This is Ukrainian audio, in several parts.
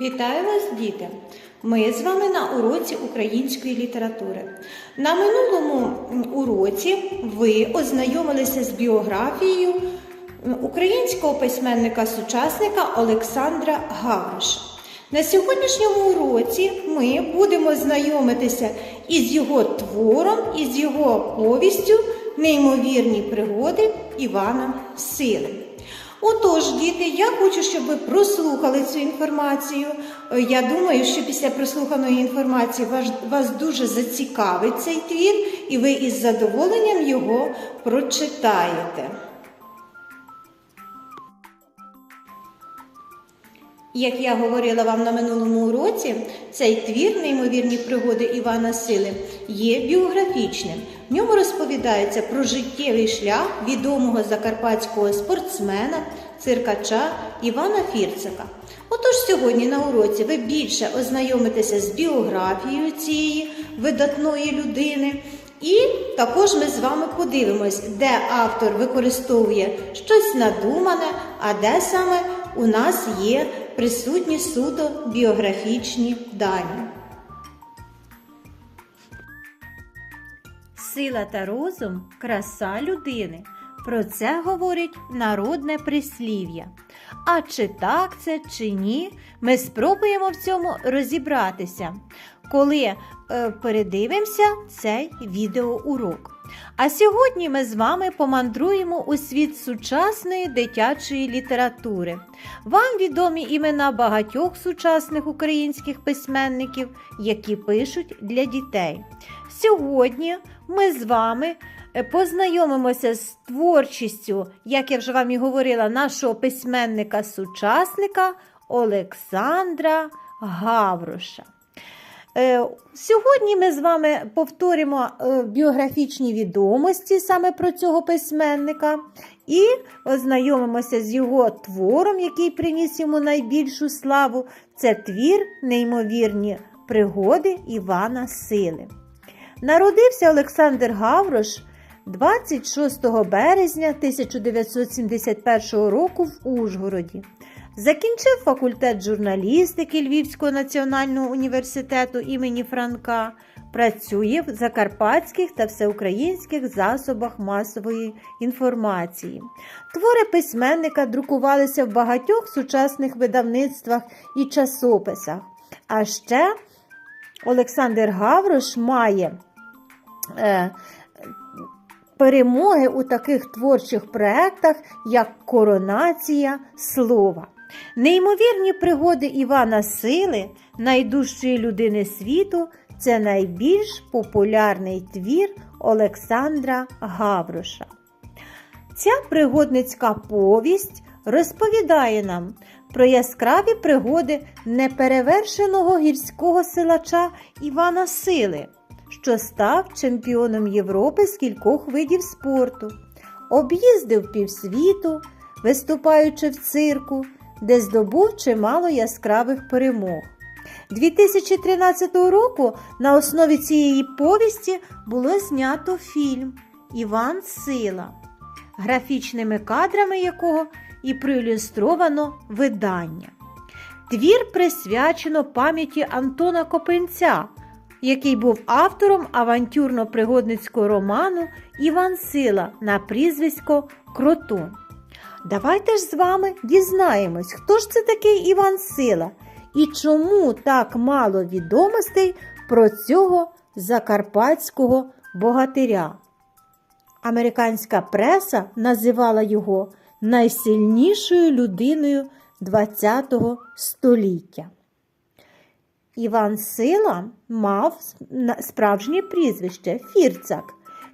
Вітаю вас, діти! Ми з вами на уроці української літератури. На минулому уроці ви ознайомилися з біографією українського письменника-сучасника Олександра Гавроша. На сьогоднішньому уроці ми будемо знайомитися із його твором, із його повістю Неймовірні пригоди Івана Сили. Отож, діти, я хочу, щоб ви прослухали цю інформацію. Е, Я думаю, що після прослуханої інформації вас, вас дуже зацікавить цей твір, і ви із задоволенням його прочитаєте. Як я говорила вам на минулому уроці, цей твір, неймовірні пригоди Івана Сили, є біографічним. В ньому розповідається про життєвий шлях відомого закарпатського спортсмена, циркача Івана Фірцика. Отож, сьогодні на уроці ви більше ознайомитеся з біографією цієї видатної людини. І також ми з вами подивимось, де автор використовує щось надумане, а де саме у нас є присутні суто біографічні дані. Сила та розум краса людини. Про це говорить народне прислів'я. А чи так це, чи ні, ми спробуємо в цьому розібратися, коли е, передивимося цей відеоурок. А сьогодні ми з вами помандруємо у світ сучасної дитячої літератури. Вам відомі імена багатьох сучасних українських письменників, які пишуть для дітей. Сьогодні ми з вами е, познайомимося з творчістю, як я вже вам і говорила, нашого письменника-сучасника Олександра Гавроша. Е, Сьогодні ми з вами повторимо е, біографічні відомості саме про цього письменника і ознайомимося з його твором, який приніс йому найбільшу славу. Це твір Неймовірні пригоди Івана Сили. Народився Олександр Гаврош 26 березня 1971 року в Ужгороді. Закінчив факультет журналістики Львівського національного університету імені Франка. Працює в закарпатських та всеукраїнських засобах масової інформації. Твори письменника друкувалися в багатьох сучасних видавництвах і часописах. А ще Олександр Гаврош має е, перемоги у таких творчих проєктах, як Коронація слова. Неймовірні пригоди Івана Сили, найдужчої людини світу, це найбільш популярний твір Олександра Гавроша. Ця пригодницька повість розповідає нам про яскраві пригоди неперевершеного гірського силача Івана Сили, що став чемпіоном Європи з кількох видів спорту, об'їздив півсвіту, виступаючи в цирку, де здобув чимало яскравих перемог. 2013 року на основі цієї повісті було знято фільм Іван Сила, графічними кадрами якого і проілюстровано видання. Твір присвячено пам'яті Антона Копинця, який був автором авантюрно-пригодницького роману Іван Сила на прізвисько Кротон. Давайте ж з вами дізнаємось, хто ж це такий Іван Сила і чому так мало відомостей про цього закарпатського богатиря. Американська преса називала його найсильнішою людиною ХХ століття. Іван Сила мав справжнє прізвище Фірцак.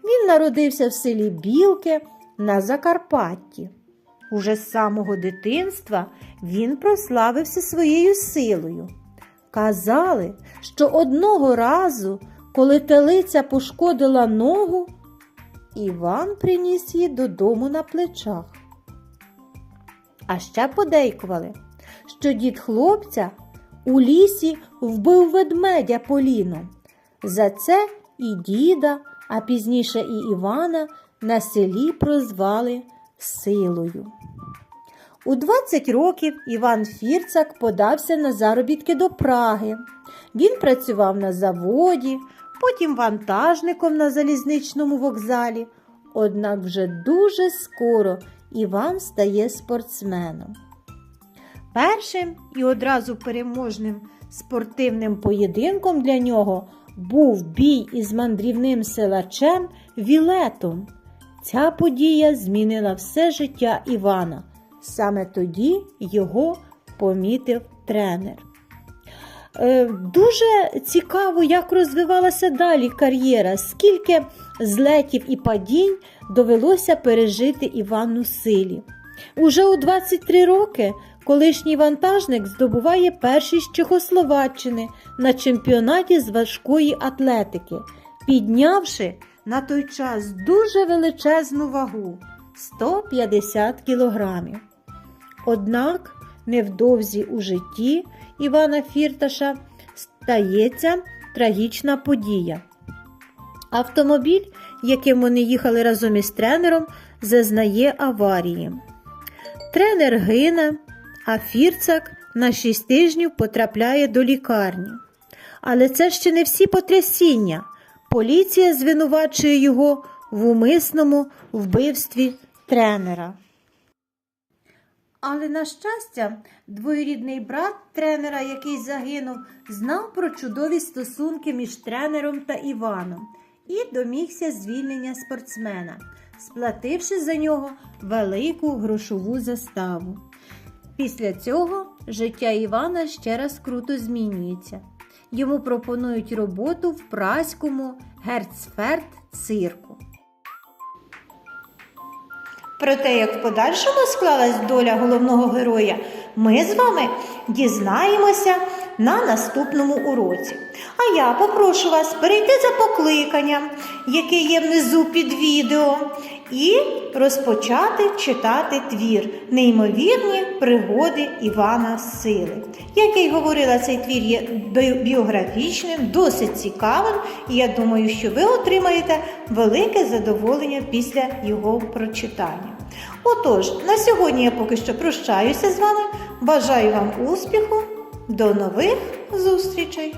Він народився в селі Білки на Закарпатті. Уже з самого дитинства він прославився своєю силою. Казали, що одного разу, коли телиця пошкодила ногу, Іван приніс її додому на плечах. А ще подейкували, що дід хлопця у лісі вбив ведмедя поліном. За це і діда, а пізніше і Івана на селі прозвали силою. У 20 років Іван Фірцак подався на заробітки до Праги. Він працював на заводі, потім вантажником на залізничному вокзалі. Однак вже дуже скоро Іван стає спортсменом. Першим і одразу переможним спортивним поєдинком для нього був бій із мандрівним силачем Вілетом. Ця подія змінила все життя Івана. Саме тоді його помітив тренер. Е, Дуже цікаво, як розвивалася далі кар'єра, скільки злетів і падінь довелося пережити Івану Силі. Уже у 23 роки колишній вантажник здобуває першість Чехословаччини на чемпіонаті з важкої атлетики, піднявши на той час дуже величезну вагу 150 кілограмів. Однак невдовзі у житті Івана Фірташа стається трагічна подія. Автомобіль, яким вони їхали разом із тренером, зазнає аварії. Тренер гине, а Фірцак на 6 тижнів потрапляє до лікарні. Але це ще не всі потрясіння. Поліція звинувачує його в умисному вбивстві тренера. Але, на щастя, двоюрідний брат тренера, який загинув, знав про чудові стосунки між тренером та Іваном і домігся звільнення спортсмена, сплативши за нього велику грошову заставу. Після цього життя Івана ще раз круто змінюється. Йому пропонують роботу в праському Герцферт-цирку. Про те, як в подальшому склалась доля головного героя, ми з вами дізнаємося на наступному уроці. А я попрошу вас перейти за покликанням, яке є внизу під відео, і розпочати читати твір Неймовірні пригоди Івана Сили. Як я й говорила, цей твір є біографічним, досить цікавим, і я думаю, що ви отримаєте велике задоволення після його прочитання. Отож, на сьогодні я поки що прощаюся з вами. Бажаю вам успіху. До нових зустрічей!